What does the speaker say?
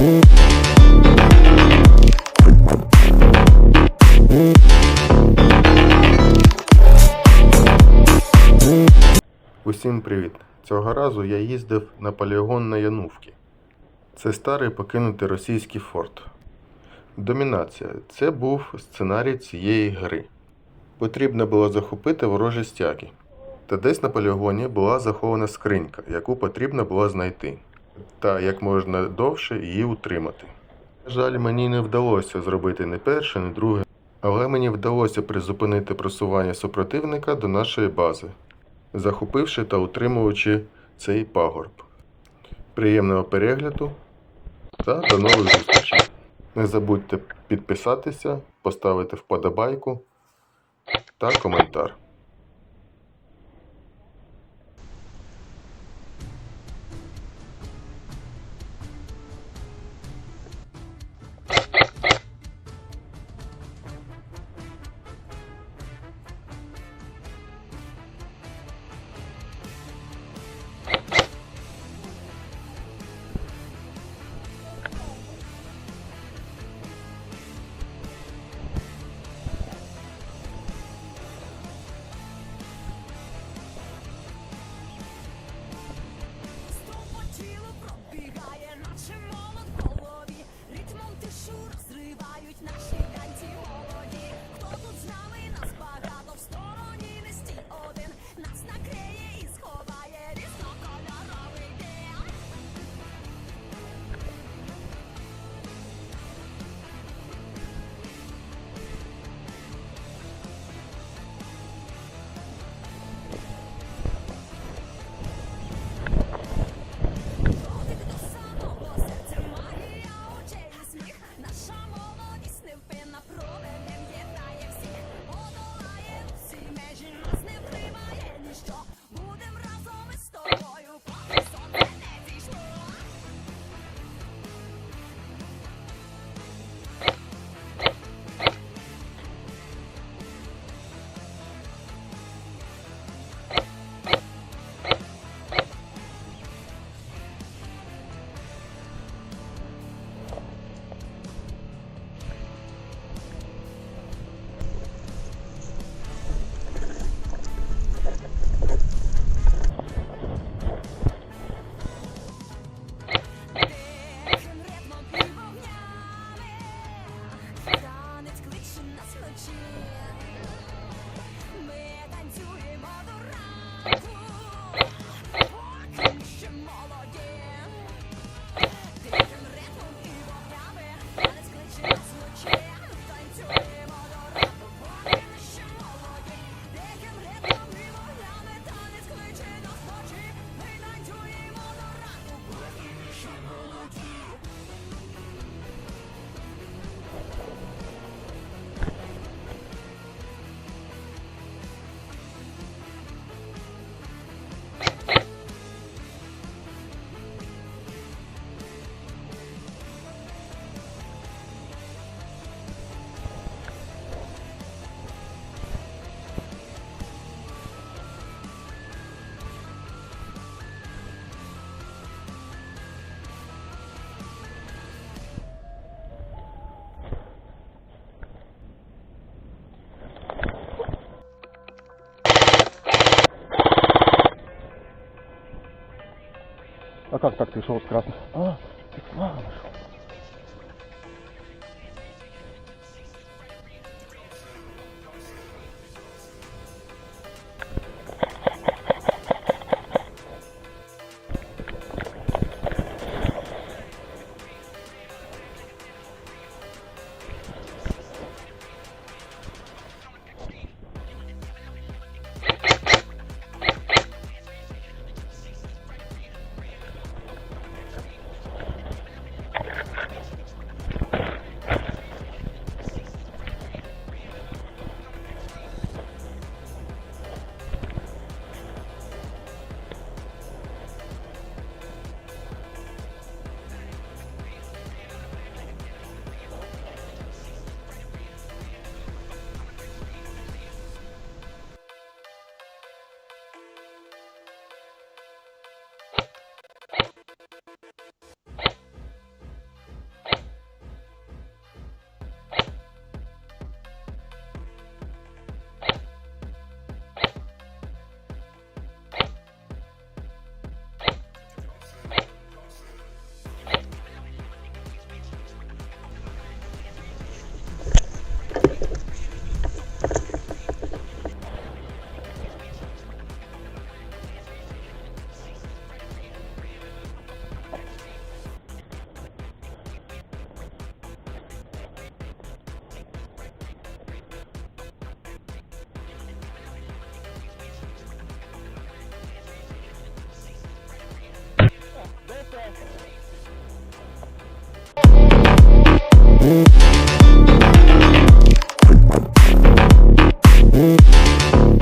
Усім привіт! Цього разу я їздив на полігон на Янувки. Це старий покинутий російський форт. Домінація це був сценарій цієї гри. Потрібно було захопити ворожі стяги. Та десь на полігоні була захована скринька, яку потрібно було знайти, та як можна довше її утримати. На жаль, мені не вдалося зробити ні перше, ні друге, але мені вдалося призупинити просування супротивника до нашої бази захопивши та утримуючи цей пагорб. Приємного перегляду та до нових зустрічей. Не забудьте підписатися, поставити вподобайку та коментар. А как так ты шел с красным? А, ты к